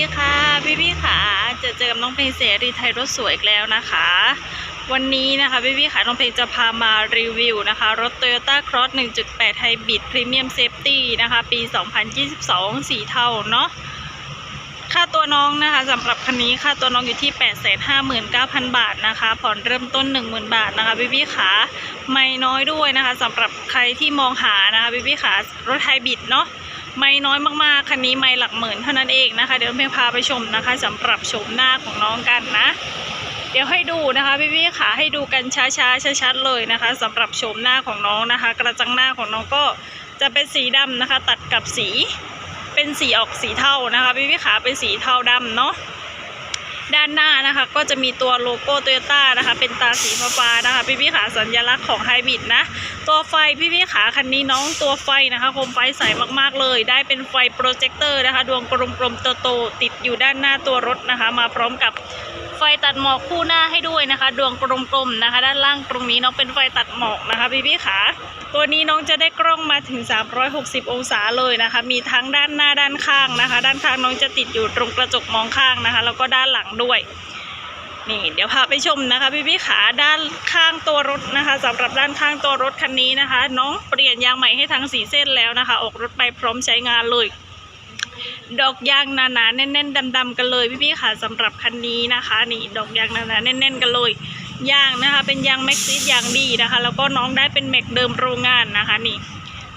ดีค่ะพี่พี่ๆค่ะเจะเจอกับน้องเพลงเสรีไทยรถสวยอีกแล้วนะคะ วันนี้นะคะพี่พี่ๆค่ะน้องเพลงจะพามารีวิวนะคะ รถ Toyota Cross 1.8 Hybrid Premium Safety นะคะ ปี 2022 สีเทาเนาะค่าตัวน้องนะคะสำหรับคันนี้ค่าตัวน้องอยู่ที่ 859,000 บาทนะคะ ผ่อนเริ่มต้น 10,000 บาทนะคะพี่พี่ๆค่ะไม่น้อยด้วยนะคะสำหรับใครที่มองหานะคะพี่พี่ๆค่ะรถไฮบริดเนาะ ไม่น้อยมากๆ คันนี้ไม่หลักหมื่นเท่านั้นเองนะคะ เดี๋ยวเพียงพาไปชมนะคะสำหรับชมหน้าของน้องกันนะ เดี๋ยวให้ดูนะคะพี่ๆค่ะให้ดูกันช้าๆชัดๆเลยนะคะสำหรับชมหน้าของน้องนะคะ กระจังหน้าของน้องก็จะเป็นสีดำนะคะ ตัดกับสีเป็นสีออกสีเทานะคะพี่ๆค่ะเป็นสีเทาดำเนาะ ด้านหน้านะคะ ก็จะมีตัวโลโก้โตโยต้านะคะ เป็นตาสีฟ้านะคะ พี่พี่ขาสัญลักษณ์ของไฮบริดนะ ตัวไฟพี่พี่ขาคันนี้น้องตัวไฟนะคะโคมไฟใสมากๆเลย ได้เป็นไฟโปรเจคเตอร์นะคะ ดวงกลมๆโตๆติดอยู่ด้านหน้าตัวรถนะคะ มาพร้อมกับ ไฟตัดหมอกคู่หน้าให้ด้วยนะคะ ดวงกลมๆนะคะ ด้านล่างตรงนี้น้องเป็นไฟตัดหมอกนะคะพี่พี่ขาตัวนี้น้องจะได้กล้องมาถึง 360 องศาเลยนะคะ มีทั้งด้านหน้าด้านข้างนะคะ ด้านข้างน้องจะติดอยู่ตรงกระจกมองข้างนะคะ แล้วก็ด้านหลังด้วยนี่เดี๋ยวพาไปชมนะคะพี่พี่ขาด้านข้างตัวรถนะคะสำหรับด้านข้างตัวรถคันนี้นะคะ น้องเปลี่ยนยางใหม่ให้ทั้งสีเส้นแล้วนะคะ ออกรถไปพร้อมใช้งานเลย ดอกยางหนาๆแน่นๆดำๆกันเลยพี่ๆค่ะสำหรับคันนี้นะคะ นี่ดอกยางหนาๆแน่นๆกันเลยยางนะคะ เป็นยางแม็กซิสยางดีนะคะ แล้วก็น้องได้เป็นแม็กเดิมโรงงานนะคะนี่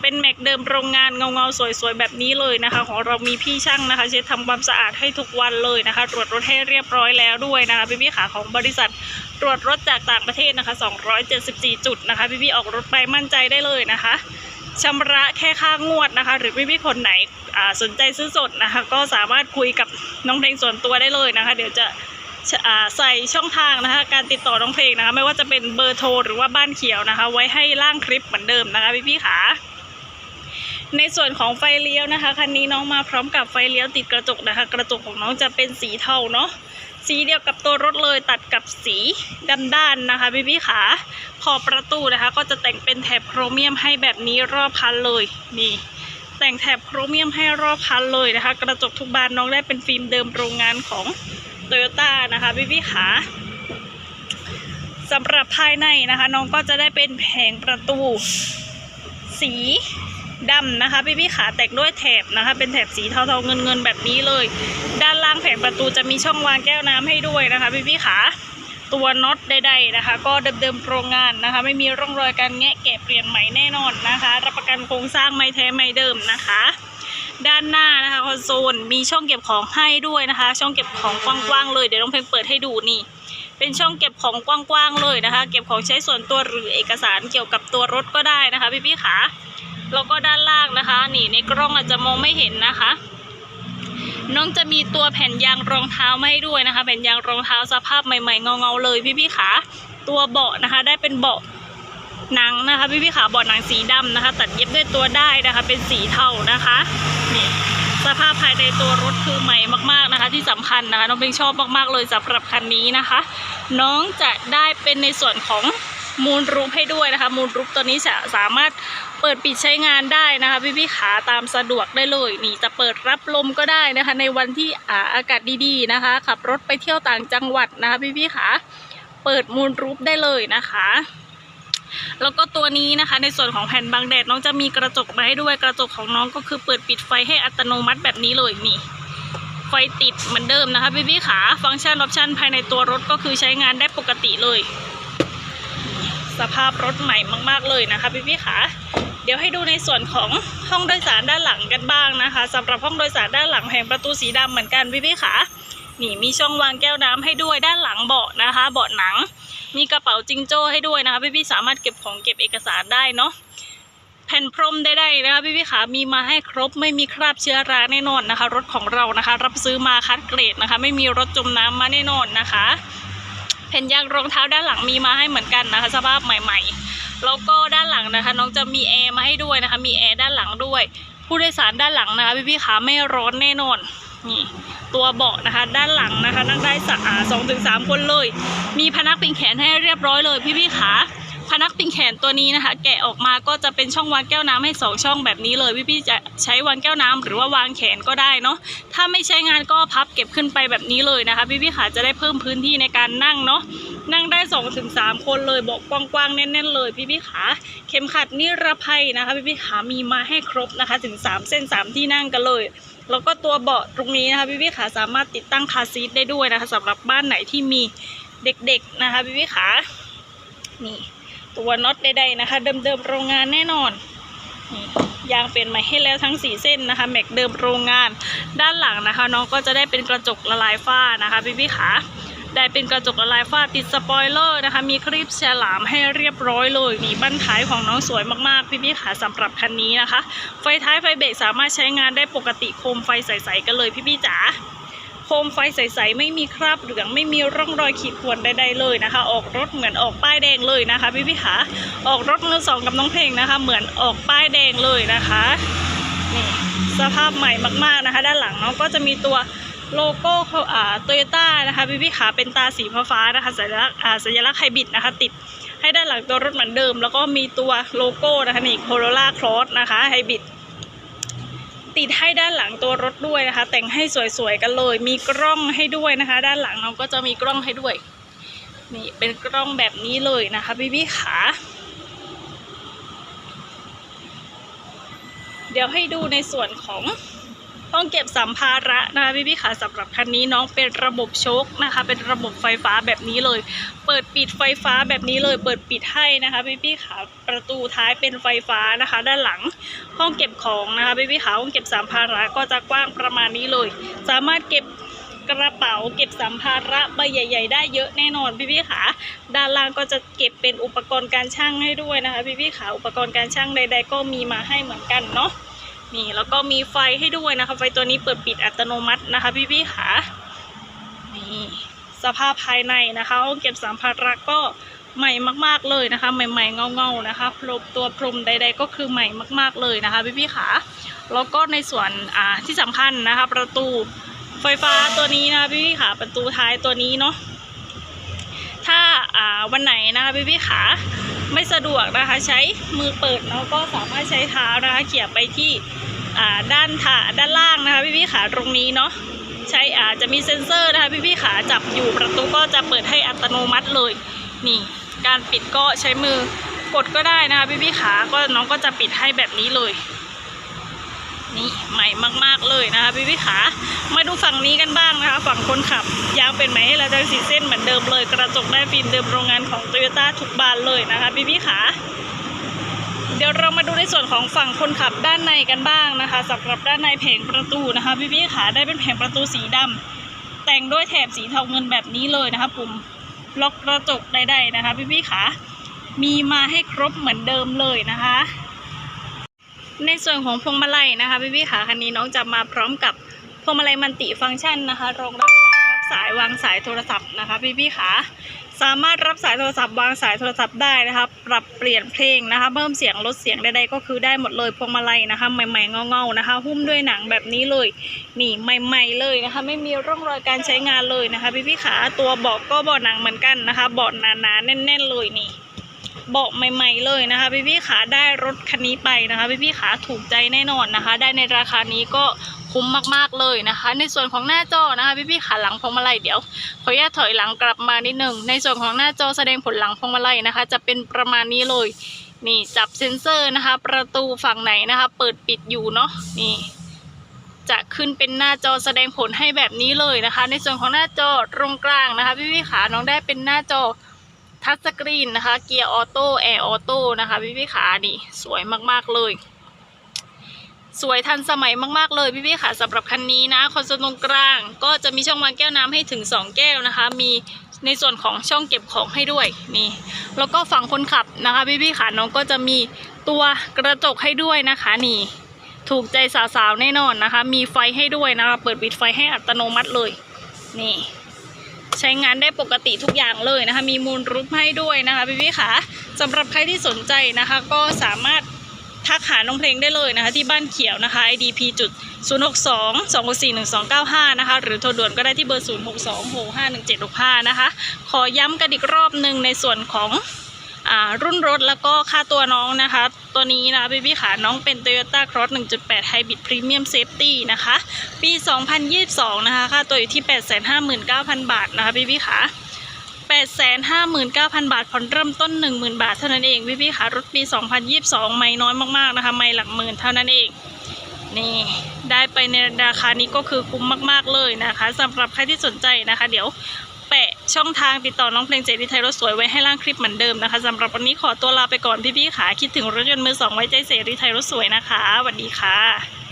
เป็นแม็กเดิมโรงงานเงาๆสวยๆแบบนี้เลยนะคะ ของเรามีพี่ช่างนะคะเช็ดทำความสะอาดให้ทุกวันเลยนะคะ ตรวจรถให้เรียบร้อยแล้วด้วยนะคะพี่ๆขาของบริษัทตรวจรถจากต่างประเทศนะคะ 274 จุดนะคะ พี่ๆออกรถไปมั่นใจได้เลยนะคะ ชำระแค่ค่างวดนะคะ หรือพี่ๆคนไหนสนใจซื้อสดนะคะ ก็สามารถคุยกับน้องเพลงส่วนตัวได้เลยนะคะ เดี๋ยวจะใส่ช่องทางนะคะ การติดต่อน้องเพลงนะคะ ไม่ว่าจะเป็นเบอร์โทรหรือว่าบ้านเขียวนะคะ ไว้ให้ล่างคลิปเหมือนเดิมนะคะพี่ๆขา ในส่วนของไฟเลี้ยวนะคะคันนี้น้องมาพร้อมกับไฟเลี้ยวติดกระจกนะคะ กระจกของน้องจะเป็นสีเทาเนาะสีเดียวกับตัวรถเลยตัดกับสีดำด้านนะคะพี่พี่ขาขอบประตูนะคะ ก็จะแต่งเป็นแถบโครเมียมให้แบบนี้รอบคันเลยนี่แต่งแถบโครเมียมให้รอบคันเลยนะคะ กระจกทุกบานน้องได้เป็นฟิล์มเดิมโรงงานของโตโยต้านะคะพี่พี่ขาสำหรับภายในนะคะ น้องก็จะได้เป็นแผงประตู สี ดำนะคะ พี่พี่ขาแต่งด้วยแถบนะคะ เป็นแถบสีเทาๆเงินเงินๆแบบนี้เลย ด้านล่างแผงประตูจะมีช่องวางแก้วน้ำให้ด้วยนะคะ พี่พี่ขาตัวน็อตใดๆนะคะ ก็เดิมๆโครงงานนะคะ ไม่มีร่องรอยการแงะแกะเปลี่ยนใหม่แน่นอนนะคะ รับประกันโครงสร้างไม่แท้ไม่เดิมนะคะ ด้านหน้านะคะคอนโซลมีช่องเก็บของให้ด้วยนะคะ ช่องเก็บของกว้างๆเลยเดี๋ยวน้องเพลงเปิดให้ดูนี่เป็นช่องเก็บของกว้างๆเลยนะคะ เก็บของใช้ส่วนตัวหรือเอกสารเกี่ยวกับตัวรถก็ได้นะคะพี่พี่ๆขา แล้วก็ด้านล่างนะคะนี่ในกล้องอาจจะมองไม่เห็นนะคะ น้องจะมีตัวแผ่นยางรองเท้ามาให้ด้วยนะคะ แผ่นยางรองเท้าสภาพใหม่ๆเงาๆเลยพี่ๆขาตัวเบาะนะคะ ได้เป็นเบาะหนังนะคะพี่ๆขาเบาะหนังสีดำนะคะ ตัดเย็บด้วยตัวได้นะคะ เป็นสีเทานะคะนี่สภาพภายในตัวรถคือใหม่มากๆนะคะ ที่สำคัญนะคะน้องเพลงชอบมากๆเลยสำหรับคันนี้นะคะ น้องจะได้เป็นในส่วนของ มูลรูปให้ด้วยนะคะ มูลรูปตัวนี้จะสามารถเปิดปิดใช้งานได้นะคะ พี่พี่ขาตามสะดวกได้เลยนี่จะเปิดรับลมก็ได้นะคะ ในวันที่อาอากาศดีๆนะคะ ขับรถไปเที่ยวต่างจังหวัดนะคะ พี่พี่ขาเปิดมูลรูปได้เลยนะคะแล้วก็ตัวนี้นะคะในส่วนของแผ่นบังแดดน้องจะมีกระจกมาให้ด้วยกระจกของน้องก็คือเปิดปิดไฟให้อัตโนมัติแบบนี้เลยนี่ ไฟติดเหมือนเดิมนะคะพี่พี่ขาฟังก์ชันออปชันภายในตัวรถก็คือใช้งานได้ปกติเลย สภาพรถใหม่มาก ๆ เลยนะคะพี่พี่ๆขาเดี๋ยวให้ดูในส่วนของห้องโดยสารด้านหลังกันบ้างนะคะสำหรับห้องโดยสารด้านหลังแผงประตูสีดำเหมือนกันพี่พี่ๆขานี่มีช่องวางแก้วน้ำให้ด้วยด้านหลังเบาะนะคะ เบาะหนัง มีกระเป๋าจิงโจ้ให้ด้วยนะคะพี่พี่ๆสามารถเก็บของเก็บเอกสารได้เนาะแผ่นพรมได้ๆนะคะพี่พี่ๆขามีมาให้ครบไม่มีคราบเชื้อราแน่นอนนะคะ รถของเรานะคะ รับซื้อมาคัดเกรดนะคะ ไม่มีรถจมน้ำมาแน่นอนนะคะ ผ่นยางรองเท้าด้านหลังมีมาให้เหมือนกันนะคะ สภาพใหม่ ๆ แล้วก็ด้านหลังนะคะ น้องจะมีแอร์มาให้ด้วยนะคะ มีแอร์ด้านหลังด้วย ผู้โดยสารด้านหลังนะคะพี่ๆขาไม่ร้อนแน่นอนนี่ตัวเบาะนะคะ ด้านหลังนะคะ นั่งได้สะอาดสองถึงสามคนเลย มีพนักพิงแขนให้เรียบร้อยเลยพี่ๆขา พนักปิงแขนตัวนี้นะคะ แกะออกมาก็จะเป็นช่องวางแก้วน้ำให้สองช่องแบบนี้เลยพี่ๆจะใช้วางแก้วน้ำหรือว่าวางแขนก็ได้เนาะถ้าไม่ใช้งานก็พับเก็บขึ้นไปแบบนี้เลยนะคะ พี่ๆค่ะจะได้เพิ่มพื้นที่ในการนั่งเนาะนั่งได้2อถึงสคนเลยบอกกว้างๆแน่นๆเลยพี่ๆขาเข็มขัดนิรภัยนะคะ พี่ๆขามีมาให้ครบนะคะ ถึง 3 เส้น 3 ที่นั่งกันเลยแล้วก็ตัวเบาะตรงนี้นะคะพี่ๆขาสามารถติดตั้งคาซีทได้ด้วยนะคะสำหรับบ้านไหนที่มีเด็กๆนะคะพี่ๆขานี่ ตัวน็อตใดๆนะคะ เดิมๆโรงงานแน่นอนยางเปลี่ยนใหม่ให้แล้วทั้ง 4 เส้นนะคะแม็กเดิมโรงงานด้านหลังนะคะ น้องก็จะได้เป็นกระจกละลายฝ้านะคะพี่พี่ๆขาได้เป็นกระจกละลายฝ้าติดสปอยเลอร์นะคะ มีคลิปฉลามให้เรียบร้อยเลยนี่บั้นท้ายของน้องสวยมากๆ พี่พี่ๆขาสำหรับคันนี้นะคะ ไฟท้ายไฟเบรกสามารถใช้งานได้ปกติโคมไฟใสๆกันเลยพี่พี่ๆจ๋า โคมไฟใสๆไม่มีคราบเหลืองไม่มีร่องรอยขีดข่วนใดๆเลยนะคะ ออกรถเหมือนออกป้ายแดงเลยนะคะพี่พี่ขาออกรถมือสองกับน้องเพลงนะคะ เหมือนออกป้ายแดงเลยนะคะนี่สภาพใหม่มากๆนะคะ ด้านหลังเนาะก็จะมีตัวโลโก้อ่าโตโยต้านะคะพี่พี่ขาเป็นตาสีฟ้านะคะสัญลักษณ์อ่าสัญลักษณ์ไฮบริดนะคะ ติดให้ด้านหลังตัวรถเหมือนเดิม แล้วก็มีตัวโลโก้นะคะนี่โคโรล่าครอสนะคะไฮบริด ติดให้ด้านหลังตัวรถด้วยนะคะ แต่งให้สวยๆกันเลย มีกล้องให้ด้วยนะคะ ด้านหลังเราก็จะมีกล้องให้ด้วยนี่เป็นกล้องแบบนี้เลยนะคะพี่พี่ๆขาเดี๋ยวให้ดูในส่วนของ ห้องเก็บสัมภาระนะคะพี่พี่ขาสำหรับคันนี้น้องเป็นระบบโชคนะคะ เป็นระบบไฟฟ้าแบบนี้เลย เปิดปิดไฟฟ้าแบบนี้เลย เปิดปิดให้นะคะพี่พี่ขาประตูท้ายเป็นไฟฟ้านะคะ ด้านหลังห้องเก็บของนะคะพี่พี่ขาห้องเก็บสัมภาระก็จะกว้างประมาณนี้เลย สามารถเก็บกระเป๋าเก็บสัมภาระใบใหญ่ ๆ ได้เยอะแน่นอนพี่พี่ขาด้านล่างก็จะเก็บเป็นอุปกรณ์การช่างให้ด้วยนะคะพี่พี่ขาอุปกรณ์การช่างใด ๆ ก็มีมาให้เหมือนกันเนาะ นี่แล้วก็มีไฟให้ด้วยนะคะ ไฟตัวนี้เปิดปิดอัตโนมัตินะคะ พี่พี่ๆขานี่สภาพภายในนะคะห้องเก็บสัมภาระก็ใหม่มาก ๆเลยนะคะ ใหม่ๆเงาๆนะคะพรมตัวพรมใด ๆ ก็คือใหม่มาก ๆเลยนะคะ พี่พี่ๆขาแล้วก็ในส่วนอ่าที่สำคัญนะคะ ประตูไฟฟ้าตัวนี้นะคะพี่พี่ๆขาประตูท้ายตัวนี้เนาะถ้าอ่าวันไหนนะคะพี่พี่ๆขาไม่สะดวกนะคะ ใช้มือเปิดเนาะก็สามารถใช้เท้านะคะเขี่ยไปที่ ด้านถาด้านล่างนะคะพี่พี่ขาตรงนี้เนาะใช้อาจจะมีเซ็นเซอร์นะคะพี่พี่ขาจับอยู่ประตูก็จะเปิดให้อัตโนมัติเลยนี่ การปิดก็ใช้มือกดก็ได้นะคะพี่พี่ขาก็น้องก็จะปิดให้แบบนี้เลย นี่ใหม่มาก ๆเลยนะคะพี่พี่ขามาดูฝั่งนี้กันบ้างนะคะ ฝั่งคนขับยางเป็นไหมเราจะสีเส้นเหมือนเดิมเลย กระจกได้ฟิล์มเดิมโรงงานของโตโยต้าทุกบานเลยนะคะพี่พี่ขา เดี๋ยวเรามาดูในส่วนของฝั่งคนขับด้านในกันบ้างนะคะสำหรับด้านในแผงประตูนะคะพี่พี่ๆขาได้เป็นแผงประตูสีดำแต่งด้วยแถบสีเทาเงินแบบนี้เลยนะคะปุ่มล็อกกระจกใดๆนะคะพี่พี่ๆขามีมาให้ครบเหมือนเดิมเลยนะคะ ในส่วนของพวงมาลัยนะคะพี่พี่ๆขาคันนี้น้องจะมาพร้อมกับพวงมาลัยมันติฟังก์ชันนะคะรองรับการรับสายวางสายโทรศัพท์นะคะพี่พี่ๆขา สามารถรับสายโทรศัพท์วางสายโทรศัพท์ได้นะคะปรับเปลี่ยนเพลงนะคะเพิ่มเสียงลดเสียงใดๆก็คือได้หมดเลยพวงมาลัยนะคะ ใหม่ๆเงาๆนะคะ หุ้มด้วยหนังแบบนี้เลยนี่ใหม่ ๆ เลยนะคะ ไม่มีร่องรอยการใช้งานเลยนะคะ พี่พี่ๆขาตัวเบาะก็เบาะหนังเหมือนกันนะคะเบาะหนาๆแน่น ๆ เลยนี่เบาะใหม่ ๆ เลยนะคะพี่พี่ๆขาได้รถคันนี้ไปนะคะพี่พี่ๆขาถูกใจแน่นอนนะคะ ได้ในราคานี้ก็ คุ้มมากๆเลยนะคะ ในส่วนของหน้าจอนะคะพี่พี่ๆขาหลังพวงมาลัยเดี๋ยวขออนุญาตถอยหลังกลับมานิดนึงในส่วนของหน้าจอแสดงผลหลังพวงมาลัยนะคะ จะเป็นประมาณนี้เลย นี่จับเซ็นเซอร์นะคะ ประตูฝั่งไหนนะคะ เปิดปิดอยู่เนาะนี่จะขึ้นเป็นหน้าจอแสดงผลให้แบบนี้เลยนะคะ ในส่วนของหน้าจอตรงกลางนะคะ พี่พี่ๆขาน้องได้เป็นหน้าจอทัชสกรีนนะคะ เกียร์ออโต้แอร์ออโต้นะคะ พี่พี่ๆขานี่สวยมากๆเลย สวยทันสมัยมากๆเลยพี่พี่ๆขาสำหรับคันนี้นะคอนโซลตรงกลาง ก็จะมีช่องวางแก้วน้ำให้ถึง 2 แก้วนะคะ มีในส่วนของช่องเก็บของให้ด้วยนี่ แล้วก็ฝั่งคนขับนะคะพี่พี่ๆขาน้องก็จะมีตัวกระจกให้ด้วยนะคะนี่ ถูกใจสาวๆแน่นอนนะคะ มีไฟให้ด้วยนะคะเปิดปิดไฟให้อัตโนมัติเลย นี่ใช้งานได้ปกติทุกอย่างเลยนะคะ มีมูลรูปให้ด้วยนะคะพี่พี่ๆค่ะสำหรับใครที่สนใจนะคะ ก็สามารถ ทักหาน้องเพลงได้เลยนะคะ ที่บ้านเขียวนะคะ IDP จุด0 6 2 2 6 4 1 2 9 5 นะคะ หรือโทรด่วนก็ได้ที่เบอร์ 0 6 2 6 5 1 7 6 5 นะคะ ขอย้ำกันอีกรอบหนึ่งในส่วนของอ่ารุ่นรถแล้วก็ค่าตัวน้องนะคะ ตัวนี้นะพี่พี่ๆขาน้องเป็น Toyota Cross 1.8 Hybrid Premium Safety นะคะ ปี 2022 นะคะ ค่าตัวอยู่ที่ 859,000 บาทนะคะพี่พี่ขา 859,000 บาทผ่อนเริ่มต้น 10,000 บาทเท่านั้นเองพี่พี่ๆขารถปี 2022 ไม่น้อยมากๆนะคะ ไม่หลักหมื่นเท่านั้นเองนี่ได้ไปในราคานี้ก็คือคุ้มมากๆเลยนะคะสำหรับใครที่สนใจนะคะ เดี๋ยวแปะช่องทางติดต่อน้องเพลงเจดีไทยรถสวยไว้ให้ล่างคลิปเหมือนเดิมนะคะสำหรับวันนี้ขอตัวลาไปก่อนพี่ๆขาคิดถึงรถยนต์มือสองไว้ใจเสรีไทยรถสวยนะคะสวัสดีค่ะ